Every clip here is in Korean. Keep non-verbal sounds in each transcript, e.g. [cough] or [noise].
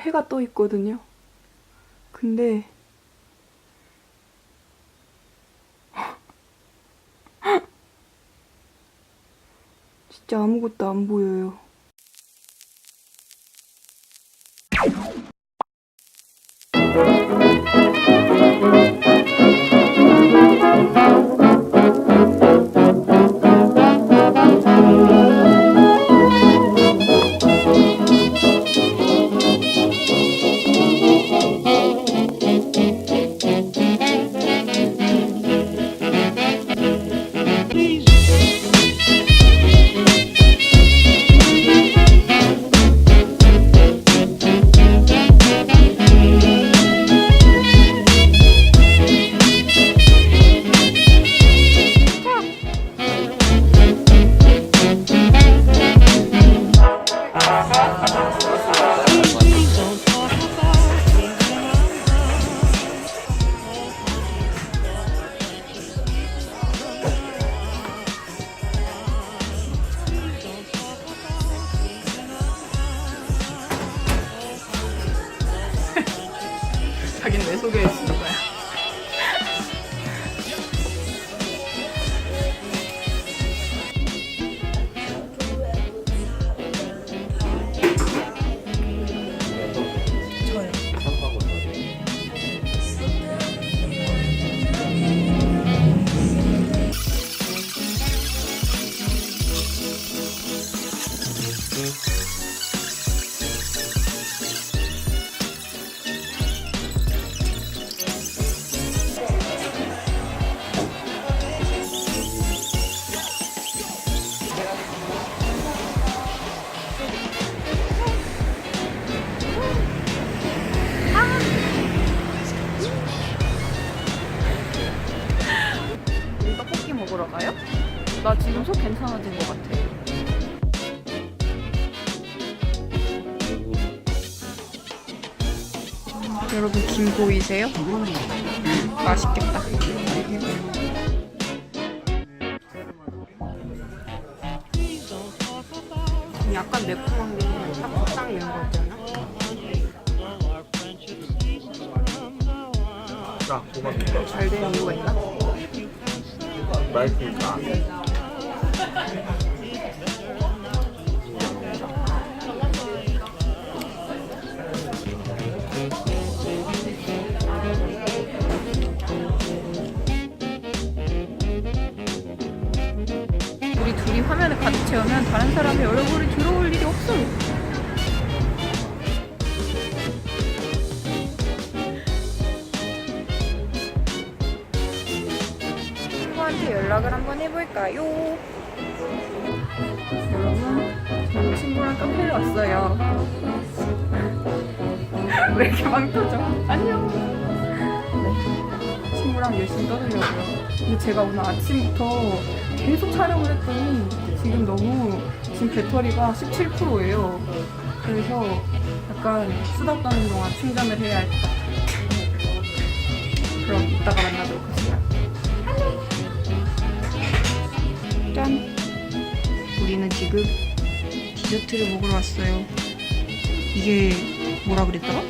해가 떠 있거든요. 근데 진짜 아무것도 안 보여요. 거 여러분 김 보이세요? 맛있겠다. 약간 매콤한 게 딱딱 매운 거 있잖아. 자, 고맙습니다. 잘 되는 이유가 있나? 맛있습니다. 둘이 화면을 가득 채우면 다른 사람의 얼굴이 들어올 일이 없어. 친구한테 연락을 한번 해볼까요? 여러분, 저는 친구랑 카페를 왔어요. [laughs] 왜 이렇게 빵 터져? 안녕. 네, 친구랑 열심히 떠들려고요. 근데 제가 오늘 아침부터 계속 촬영을 했더니 지금 너무 지금 배터리가 17%예요. 그래서 약간 수다 떠는 동안 충전을 해야 할 것 같아요. 그럼 이따가 만나도록 하겠습니다. 짠! 우리는 지금 디저트를 먹으러 왔어요. 이게 뭐라 그랬더라?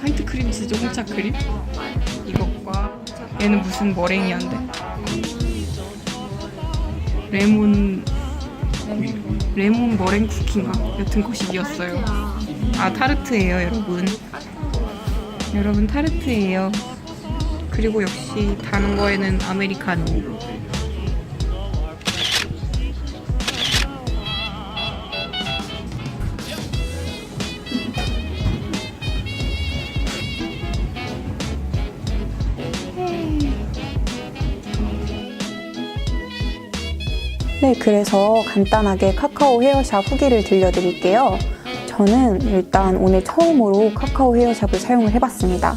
화이트 크림 치즈 홍차 크림? 이것과 얘는 무슨 머랭이한데? 레몬 레몬 머랭 쿠키인가? 여튼 거식이었어요. 아 타르트예요, 여러분. 여러분 타르트예요. 그리고 역시 다른 거에는 아메리카노. 네, 그래서 간단하게 카카오 헤어샵 후기를 들려드릴게요. 저는 일단 오늘 처음으로 카카오 헤어샵을 사용을 해봤습니다.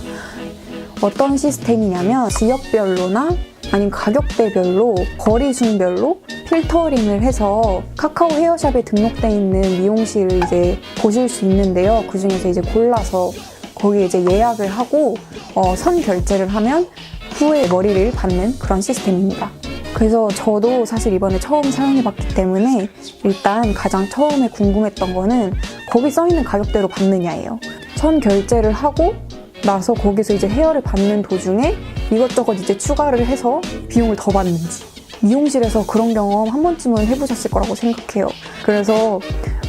어떤 시스템이냐면 지역별로나 아니면 가격대별로 거리순별로 필터링을 해서 카카오 헤어샵에 등록돼 있는 미용실을 이제 보실 수 있는데요. 그 중에서 이제 골라서 거기에 이제 예약을 하고 어, 선 결제를 하면 후에 머리를 받는 그런 시스템입니다. 그래서 저도 사실 이번에 처음 사용해봤기 때문에 일단 가장 처음에 궁금했던 거는 거기 써있는 가격대로 받느냐예요. 선 결제를 하고 나서 거기서 이제 헤어를 받는 도중에 이것저것 이제 추가를 해서 비용을 더 받는지 미용실에서 그런 경험 한 번쯤은 해보셨을 거라고 생각해요. 그래서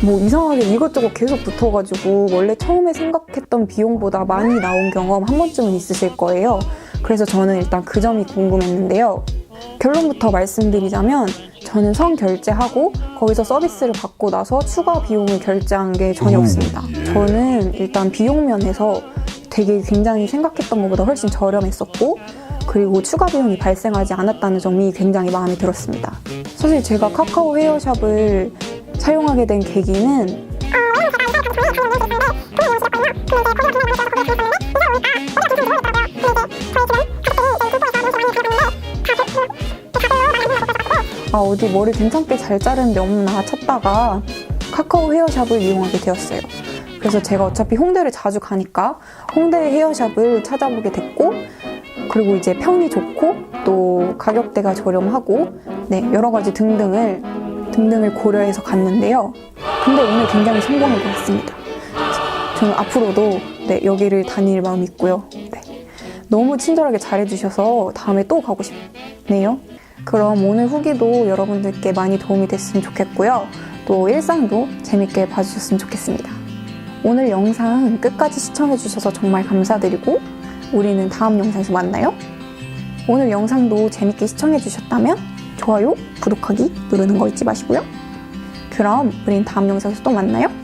뭐 이상하게 이것저것 계속 붙어가지고 원래 처음에 생각했던 비용보다 많이 나온 경험 한 번쯤은 있으실 거예요. 그래서 저는 일단 그 점이 궁금했는데요. 결론부터 말씀드리자면 저는 선 결제하고 거기서 서비스를 받고 나서 추가 비용을 결제한 게 전혀 음, 없습니다. 예. 저는 일단 비용 면에서 되게 굉장히 생각했던 것보다 훨씬 저렴했었고 그리고 추가 비용이 발생하지 않았다는 점이 굉장히 마음에 들었습니다. 사실 제가 카카오 헤어샵을 사용하게 된 계기는 아 어디 머리 괜찮게 잘 자르는 데 없나 찾다가 카카오 헤어샵을 이용하게 되었어요. 그래서 제가 어차피 홍대를 자주 가니까 홍대 헤어샵을 찾아보게 됐고 그리고 이제 평이 좋고 또 가격대가 저렴하고 네 여러 가지 등등을 등등을 고려해서 갔는데요. 근데 오늘 굉장히 성공을 거뒀습니다. 저는 앞으로도 네 여기를 다닐 마음이 있고요. 네. 너무 친절하게 잘해주셔서 다음에 또 가고 싶네요. 그럼 오늘 후기도 여러분들께 많이 도움이 됐으면 좋겠고요. 또 일상도 재밌게 봐주셨으면 좋겠습니다. 오늘 영상 끝까지 시청해주셔서 정말 감사드리고 우리는 다음 영상에서 만나요. 오늘 영상도 재밌게 시청해주셨다면 좋아요, 구독하기 누르는 거 잊지 마시고요. 그럼 우린 다음 영상에서 또 만나요.